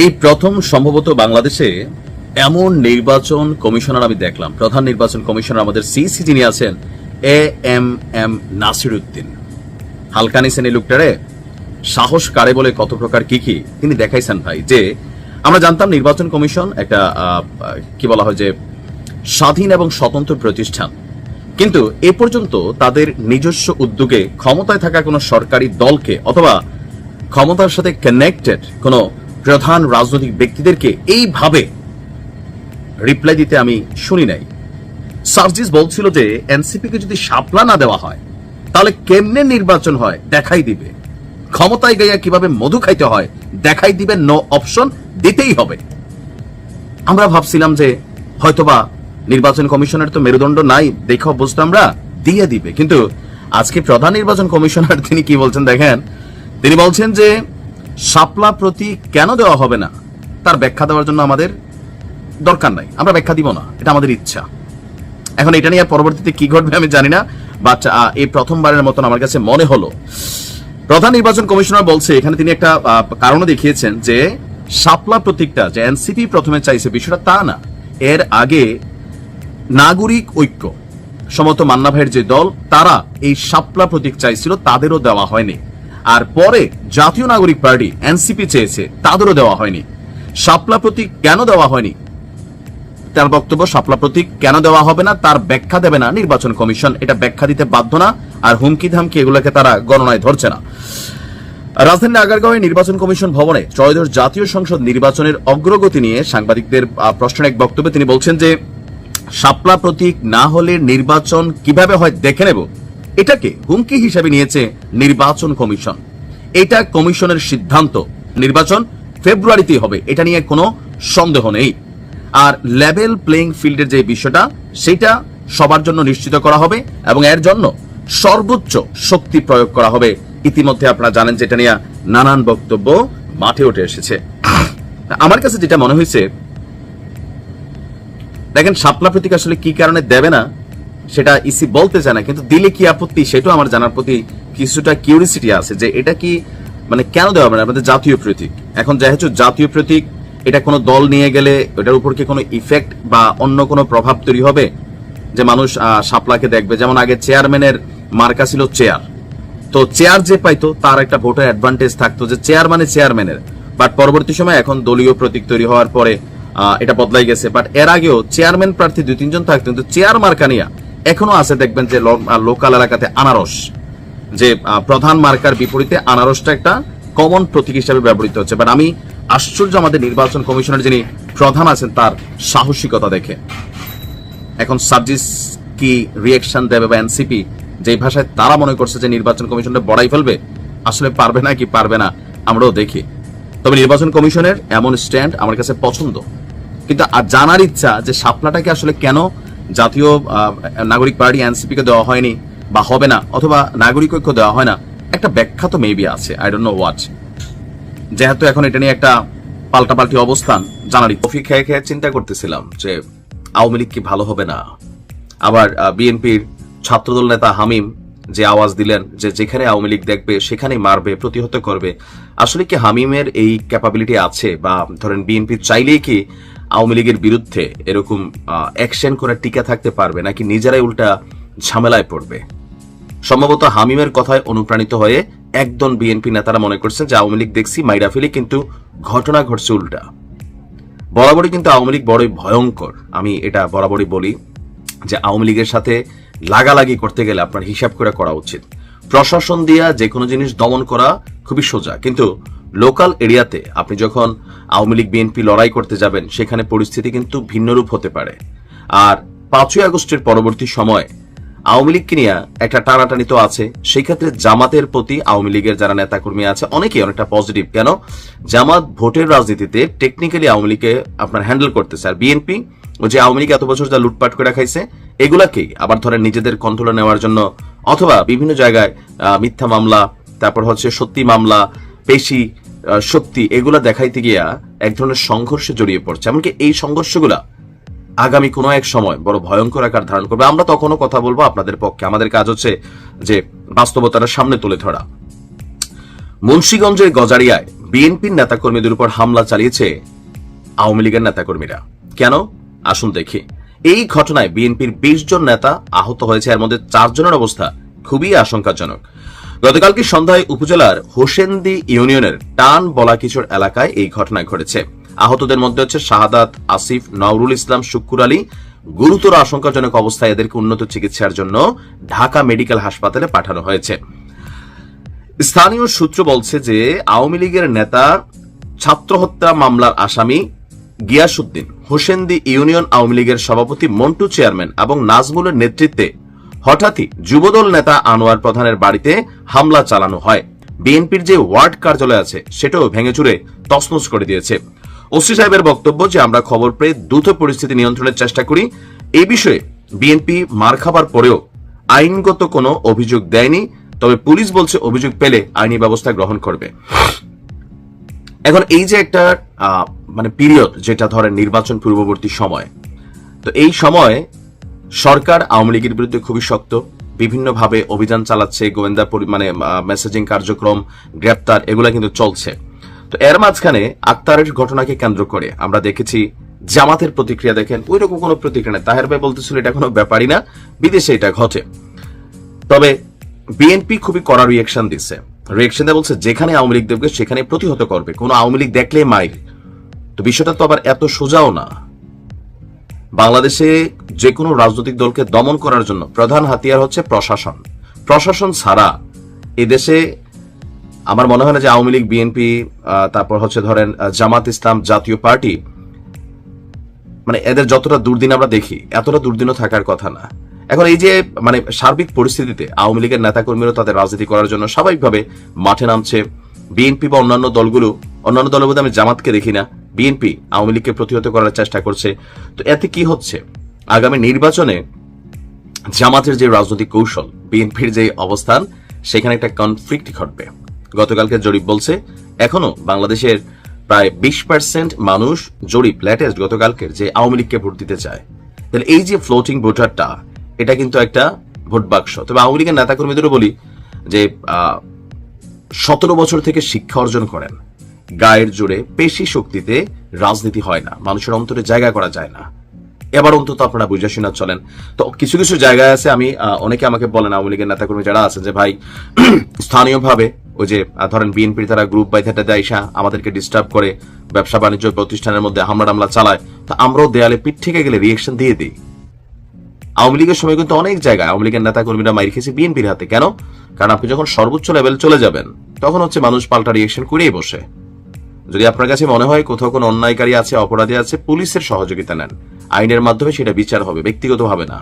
এই প্রথম সম্ভবত বাংলাদেশে এমন নির্বাচন কমিশনার আমি দেখলাম। প্রধান নির্বাচন কমিশনার আমাদের সিসি যিনি আছেন A M M Nasir Uddin হালকানি শ্রেণি লোকটারে সাহস কারে বলে কত প্রকার কি কি তিনি দেখাইছেন ভাই যে আমরা জানতাম নির্বাচন কমিশন একটা কি বলা হয় যে স্বাধীন এবং স্বতন্ত্র প্রতিষ্ঠান। কিন্তু এ পর্যন্ত তাদের নিজস্ব উদ্যোগে ক্ষমতায় থাকা কোনো সরকারি দলকে অথবা ক্ষমতার সাথে কানেক্টেড কোনো প্রধান রাজনৈতিক ব্যক্তিদেরকে এইভাবে রিপ্লাই দিতে আমি শুনি নাই। সার্জিস বলছিল যে এনসিপি কে যদি সাপলা না দেওয়া হয়, তাহলে কেমনে নির্বাচন হয় দেখাই দিবে। ক্ষমতায় গাইয়া কীভাবে মধু খাইতে হয় দেখাই দিবে নো অপশন দিতেই হবে। আমরা ভাবছিলাম যে, হয়তোবা নির্বাচন কমিশনের তো মেরুদণ্ড নাই, দেখে অভ্যস্ত আমরা, দিয়ে দিবে। কিন্তু আজকে প্রধান নির্বাচন কমিশনার তিনি কি বলছেন দেখেন? তিনি বলছেন যে শাপলা প্রতি কেন দেওয়া হবে না? তার ব্যাখ্যা দেওয়ার জন্য আমাদের দরকার নাই। আমরা ব্যাখ্যা দিব না। এটা আমাদের ইচ্ছা। এখন এটা নিয়ে পরবর্তীতে কি ঘটবে আমি জানি না বাট এই প্রথমবারের মতন আমার কাছে মনে হলো। প্রধান নির্বাচন কমিশনার বলছে, এখানে তিনি একটা কারণও দেখিয়েছেন যে শাপলা প্রতীকটা যে এনসিপি প্রথমে চাইছে বিষয়টা তা না। এর আগে নাগরিক ঐক্য, সমত মান্না ভাইয়ের যে দল, তারা এই শাপলা প্রতীক চাইছিল, তাদেরও দেওয়া হয়নি। আর পরে জাতীয় নাগরিক পার্টি, এনসিপি চেয়েছে, তাদেরও দেওয়া হয়নি। শাপলা প্রতীক কেন দেওয়া হয়নি? তার বক্তব্য, শাপলা প্রতীক কেন দেওয়া হবে না, তার ব্যাখ্যা দেবে না নির্বাচন কমিশন। এটা ব্যাখ্যা দিতে বাধ্য না, আর হুমকি ধামকি এগুলোকে তারা গণনায় ধরছে না। রাজধানী আগারগাঁওয়ে নির্বাচন কমিশন ভবনে ত্রয়োদশ জাতীয় সংসদ নির্বাচনের অগ্রগতি নিয়ে সাংবাদিকদের প্রশ্নের এক বক্তব্যে তিনি বলছেন যে, শাপলা প্রতীক না হলে নির্বাচন কীভাবে হয় দেখে নেব। এটাকে হুমকি হিসাবে নিয়েছে নির্বাচন কমিশন। এটা কমিশনের সিদ্ধান্ত। নির্বাচন ফেব্রুয়ারিতেই হবে, এটা নিয়ে কোনো সন্দেহ নেই। আর লেভেল প্লেইং ফিল্ডের যে বিষয়টা, সেটা সবার জন্য নিশ্চিত করা হবে এবং এর জন্য সর্বোচ্চ শক্তি প্রয়োগ করা হবে। ইতিমধ্যে আপনারা জানেন যেটা নিয়ে নানান বক্তব্য মাঠে উঠে এসেছে। আমার কাছে যেটা মনে হয়েছে, দেখেন, শাপলা প্রতীক আসলে কি কারণে দেবে না সেটা ইসি বলতে চায় না কিন্তু দিলে কি আপত্তি? সেটাও আমার জানার প্রতি কিছুটা কিউরিসিটি আছে যে এটা কি মানে কেন দেওয়া হবে না? আমাদের জাতীয় প্রতীক। এখন যেহেতু জাতীয় প্রতীক এটা কোনো দল নিয়ে গেলে এটার উপর কি কোনো ইফেক্ট বা অন্য কোনো প্রভাব তৈরি হবে? যে মানুষ আহ, শাপলাকে দেখবে। যেমন আগে চেয়ারম্যানের মার্কা ছিল চেয়ার তো চেয়ার যে পাইতো তার একটা ভোটের অ্যাডভান্টেজ থাকতো যে চেয়ার মানে চেয়ারম্যানের বাট পরবর্তী সময় এখন দলীয় প্রতীক তৈরি হওয়ার পরে এটা বদলাই গেছে। বাট এর আগেও চেয়ারম্যান প্রার্থী দুই তিনজন থাকতো কিন্তু চেয়ার মার্কা নিয়ে এখনও আছে, দেখবেন যে লোকাল এলাকাতে আনারস। যে প্রধান মার্কার বিপরীতে আনারসটা একটা কমন প্রতীক হিসাবে ব্যবহৃত হচ্ছে। বাট আমি আশ্চর্য আমাদের নির্বাচন কমিশনের যিনি প্রধান আছেন, তার সাহসিকতা দেখে। এখন সার্জিস কি রিয়েকশন দেবে বা এনসিপি যে ভাষায় তারা মনে করছে যে নির্বাচন কমিশনটা বড়াই ফেলবে, আসলে পারবে না কি পারবে না, আমরাও দেখি। তবে নির্বাচন কমিশনের এমন স্ট্যান্ড আমার কাছে পছন্দ। কিন্তু জানার ইচ্ছা যে শাপলাটাকে আসলে কেন জাতীয় নাগরিক পার্টি এনসিপি কে দেওয়া হয়নি বা হবে না, অথবা নাগরিক ঐক্য দেওয়া হয় না। একটা ব্যাখ্যা তো মেবি আছে আই ডোন্ট নো হোয়াট যেহেতু এখন এটা নিয়ে একটা পাল্টাপাল্টি অবস্থান জানারই কফি খেয়ে খেয়ে চিন্তা করতেছিলাম যে আওয়ামী লীগ কি ভালো হবে না। আবার বিএনপির ছাত্রদল নেতা হামিম যে আওয়াজ দিলেন যে যেখানে আওয়ামী লীগ দেখবে, সেখানেই মারবে, প্রতিহত করবে। আসলে কি হামিমের এই ক্যাপাবিলিটি আছে বা ধরেন বিএনপি চাইলেই কি আওয়ামী লীগের বিরুদ্ধে এরকম অ্যাকশন করে টিকে থাকতে পারবে নাকি নিজেরাই উল্টা ঝামেলায় পড়বে? সম্ভবত হামিমের কথায় অনুপ্রাণিত হয়ে একদল বিএনপি নেতারা মনে করছেন যে আওয়ামী লীগ দেখছি মাইরা ফেলি, কিন্তু ঘটনা ঘটছে উল্টা। বরাবরই কিন্তু আওয়ামী লীগ বড়ই ভয়ঙ্কর। আমি এটা বরাবরই বলি যে আওয়ামী লীগের সাথে লাগালাগি করতে গেলে আপনার হিসাব করে করা উচিত। প্রশাসন দিয়া যে কোনো জিনিস দমন করা খুবই সোজা, কিন্তু লোকাল এরিয়াতে আপনি যখন আওয়ামী লীগ, বিএনপি লড়াই করতে যাবেন, সেখানে পরিস্থিতি কিন্তু ভিন্নরূপ হতে পারে। আর পাঁচই আগস্টের পরবর্তী সময় আওয়ামী লীগকে নিয়ে একটা টানাটানি তো আছে। সেই ক্ষেত্রে জামাতের প্রতি আওয়ামী লীগের যারা নেতাকর্মী আছে, অনেকেই অনেকটা পজিটিভ কেন? জামাত ভোটের রাজনীতিতে টেকনিক্যালি আওয়ামী লীগকে আপনার হ্যান্ডেল করতেছে। আর বিএনপি যে আওয়ামী লীগ এত বছর যা লুটপাট করে খাইছে, এগুলাকেই আবার ধরেন নিজেদের কন্ট্রোলে নেওয়ার জন্য অথবা বিভিন্ন জায়গায় মিথ্যা মামলা, তারপর হচ্ছে সত্যি মামলা পেশি সত্যি এগুলা দেখাইতে গিয়া এক ধরনের সংঘর্ষে জড়িয়ে পড়ছে। এমনকি এই সংঘর্ষগুলা আগামী কোনো এক সময় বড় ভয়ঙ্কর আকার ধারণ করবে। আমরা তখনও কথা বলব আপনাদের পক্ষে। আমাদের কাজ হচ্ছে যে বাস্তবতাটা সামনে তুলে ধরা। মুন্সীগঞ্জের গজারিয়ায় বিএনপির নেতাকর্মীদের উপর হামলা চালিয়েছে আওয়ামী লীগের নেতাকর্মীরা। কেন? আসুন দেখি। এই ঘটনায় বিএনপির বিশ জন নেতা আহত হয়েছে। এর মধ্যে চারজনের অবস্থা খুবই আশঙ্কাজনক। গতকালকে সন্ধ্যায় উপজেলার হোসেন্দি ইউনিয়নের টান বলাকিচর এলাকায় এই ঘটনা ঘটেছে। আহতদের মধ্যে হচ্ছে শাহাদাত, আসিফ, নওরুল ইসলাম, শুক্কুর আলী। গুরুতর আশঙ্কাজনক অবস্থায় এদেরকে উন্নত চিকিৎসার জন্য ঢাকা মেডিকেল হাসপাতালে পাঠানো হয়েছে। স্থানীয় সূত্র বলছে যে, আওয়ামী লীগের নেতা ছাত্র হত্যা মামলার আসামি গিয়াসুদ্দিন হোসেন্দি ইউনিয়ন আওয়ামী লীগের সভাপতি মন্টু চেয়ারম্যান এবং নাজমুলের নেতৃত্বে হঠাৎই যুবদল নেতা আনোয়ার প্রধানের বাড়িতে হামলা চালানো হয়। বিএনপির যে ওয়ার্ড কার্যালয় আছে, সেটাও ভেঙে চুরে করে দিয়েছে। ওসি সাহেবের বক্তব্য যে আমরা খবর পেয়ে দ্রুত পরিস্থিতি নিয়ন্ত্রণের চেষ্টা করি এই বিষয়ে বিএনপি মার খাবার পরেও আইনগত কোনো অভিযোগ দেয়নি, তবে পুলিশ বলছে অভিযোগ পেলে আইনি ব্যবস্থা গ্রহণ করবে। এখন এই যে একটা মানে পিরিয়ড, যেটা ধরেন নির্বাচন পূর্ববর্তী সময়, তো এই সময় সরকার আওয়ামী লীগের বিরুদ্ধে খুবই শক্ত, বিভিন্নভাবে অভিযান চালাচ্ছে, গোয়েন্দা মানে মেসেজিং কার্যক্রম, গ্রেপ্তার, এগুলা কিন্তু চলছে। তো এর মাঝখানে আক্তারের ঘটনাকে কেন্দ্র করে আমরা দেখেছি, জামাতের প্রতিক্রিয়া দেখেন ওই রকম কোনো প্রতিক্রিয়া নেই। তাহের ভাই বলতেছিল এটা কোনো ব্যাপারই না, বিদেশে এটা ঘটে। তবে বিএনপি খুবই কড়া রিয়েকশন দিচ্ছে। রিয়েকশন দিয়ে বলছে, যেখানে আওয়ামী লীগ দেখবে, সেখানে প্রতিহত করবে। কোনো আওয়ামী লীগ দেখলে মাইর। তো বিষয়টা তো আবার এত সোজাও না। বাংলাদেশে যে কোনো রাজনৈতিক দলকে দমন করার জন্য প্রধান হাতিয়ার হচ্ছে প্রশাসন। প্রশাসন ছাড়া এদেশে আমার মনে হয় না যে আওয়ামী লীগ, বিএনপি তারপর হচ্ছে ধরেন জামাত ইসলাম জাতীয় পার্টি মানে এদের যতটা দুর্দিন আমরা দেখি, এতটা দুর্দিনও থাকার কথা না। এখন এই যে মানে সার্বিক পরিস্থিতিতে আওয়ামী লীগের নেতাকর্মীরা তাদের রাজনীতি করার জন্য স্বাভাবিকভাবে মাঠে নামছে। বিএনপি বা অন্যান্য দলগুলো, অন্যান্য দলের মধ্যে আমি জামাতকে দেখি না। বিএনপি আওয়ামী লীগকে প্রতিহত করার চেষ্টা করছে। তো এতে কি হচ্ছে? আগামী নির্বাচনে জামাতের যে রাজনৈতিক কৌশল, বিএনপির যে অবস্থান, সেখানে একটা কনফ্লিক্ট ঘটবে। গতকালকে জরিপ বলছে, এখনও বাংলাদেশের প্রায় বিশ পার্সেন্ট মানুষ জরিপ লেটেস্ট গতকালকের, যে আওয়ামী লীগকে ভোট দিতে চায়। তাহলে এই যে ফ্লোটিং ভোটারটা, এটা কিন্তু একটা ভোট বাক্স। তবে আওয়ামী লীগের নেতাকর্মীদেরও বলি যে সতেরো বছর থেকে শিক্ষা অর্জন করেন। গায়ের জোরে পেশি শক্তিতে রাজনীতি হয় না। মানুষের অন্তরে জায়গা করা যায় না। এবার অন্তত আপনারা বুঝে শুনে চলেন। তো কিছু কিছু জায়গায় আছে, আমি অনেকে আমাকে বলেন, আওয়ামী লীগের নেতাকর্মী যারা আছেন যে, ভাই, স্থানীয়ভাবে ওই যে ধরেন বিএনপির তারা গ্রুপ বাই থাটা দেয়সা আমাদেরকে ডিস্টার্ব করে, ব্যবসা বাণিজ্য প্রতিষ্ঠানের মধ্যে হামলা টামলা চালায়, তো আমরাও দেয়ালে পিঠ থেকে গেলে রিয়েকশন দিয়ে দিই। আওয়ামী লীগের সময় কিন্তু অনেক জায়গায় আওয়ামী লীগের নেতা কর্মীরা মাইর খেয়েছে বিএনপির হাতে। কেন? কারণ আপনি যখন সর্বোচ্চ লেভেল চলে যাবেন, তখন হচ্ছে মানুষ পাল্টা রিয়েকশন করেই বসে। যদি আপনার কাছে মনে হয় কোথাও কোনো অন্যায়কারী আছে, অপরাধী আছে, পুলিশের সহযোগিতা নেন। আইনের মাধ্যমে সেটা বিচার হবে, ব্যক্তিগতভাবে না।